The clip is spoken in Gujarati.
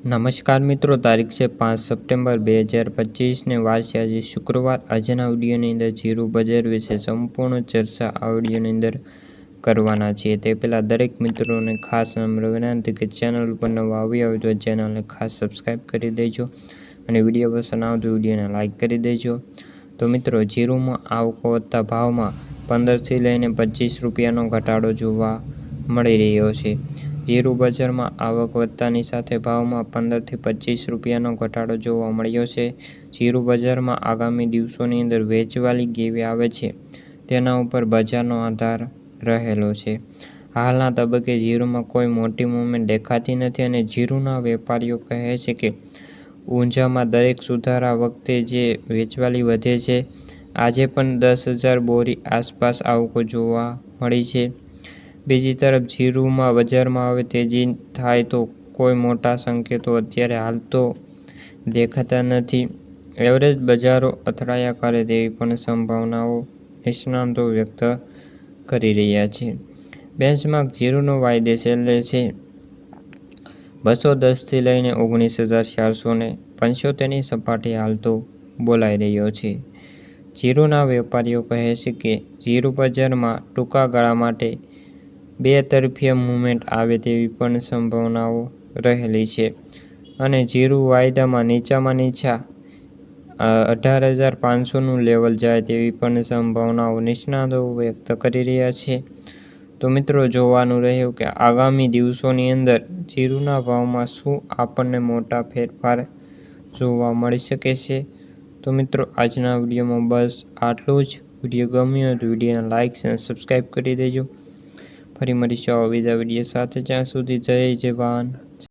નમસ્કાર મિત્રો, તારીખ છે પાંચ સપ્ટેમ્બર બે હજાર પચીસને વાર છે આજે શુક્રવાર. આજના ઓડિયોની અંદર જીરું બજાર વિશે સંપૂર્ણ ચર્ચા આ ઓડિયોની અંદર કરવાના છીએ. તે પહેલાં દરેક મિત્રોને ખાસ નમ્ર વિનંતી કે ચેનલ ઉપર નવા આવી આવે તો ચેનલને ખાસ સબસ્ક્રાઈબ કરી દેજો અને વીડિયો પસંદ આવતો વિડીયોને લાઇક કરી દેજો. તો મિત્રો, જીરુમાં આવકો વધતા ભાવમાં પંદરથી લઈને પચીસ રૂપિયાનો ઘટાડો જોવા મળી રહ્યો છે. જીરું બજારમાં આવક વધતાની સાથે ભાવમાં પંદરથી પચીસ રૂપિયાનો ઘટાડો જોવા મળ્યો છે. જીરું બજારમાં આગામી દિવસોની અંદર વેચવાલી કેવી આવે છે. તેના ઉપર બજારનો આધાર રહેલો છે. હાલના તબક્કે જીરુમાં કોઈ મોટી મૂવમેન્ટ દેખાતી નથી અને જીરુના વેપારીઓ કહે છે કે, ઊંઝામાં દરેક સુધારા વખતે જે વેચવાલી વધે છે, આજે પણ દસ હજાર બોરી આસપાસ આવકો જોવા મળી છે. બીજી તરફ જીરુમાં બજારમાં હવે તેજી થાય તો કોઈ મોટા સંકેતો અત્યારે હાલ તો દેખાતા નથી. એવરેજ બજારો અથડાયા કરે તેવી પણ સંભાવનાઓ નિષ્ણાતો વ્યક્ત કરી રહ્યા છે. બેન્ચમાર્ક જીરુનો વાયદે છેલ્લે છે. બસો દસથી લઈને ઓગણીસ હજાર ચારસો ને પંચોતેરની સપાટી હાલ તો બોલાઈ રહ્યો છે. જીરુના વેપારીઓ કહે છે કે જીરુ બજારમાં ટૂંકા ગાળા માટે બે તરફીય મૂવમેન્ટ આવે તેવી પણ સંભાવનાઓ રહેલી છે. અને જીરું વાયદામાં નીચામાં નીચા અઢાર હજાર પાંચસોનું લેવલ જાય તેવી પણ સંભાવનાઓ નિષ્ણાતો વ્યક્ત કરી રહ્યા છે. તો મિત્રો, જોવાનું રહ્યું કે આગામી દિવસોની અંદર જીરુના ભાવમાં શું આપણને મોટા ફેરફાર જોવા મળી શકે છે? તો મિત્રો, આજના વિડીયોમાં બસ આટલું જ. વીડિયો ગમ્યો તો વિડીયોને લાઇક અને સબસ્ક્રાઈબ કરી દેજો. ફરી મળીશું આવા બીજા વીડિયો સાથે જ્યાં સુધી જય જવાન.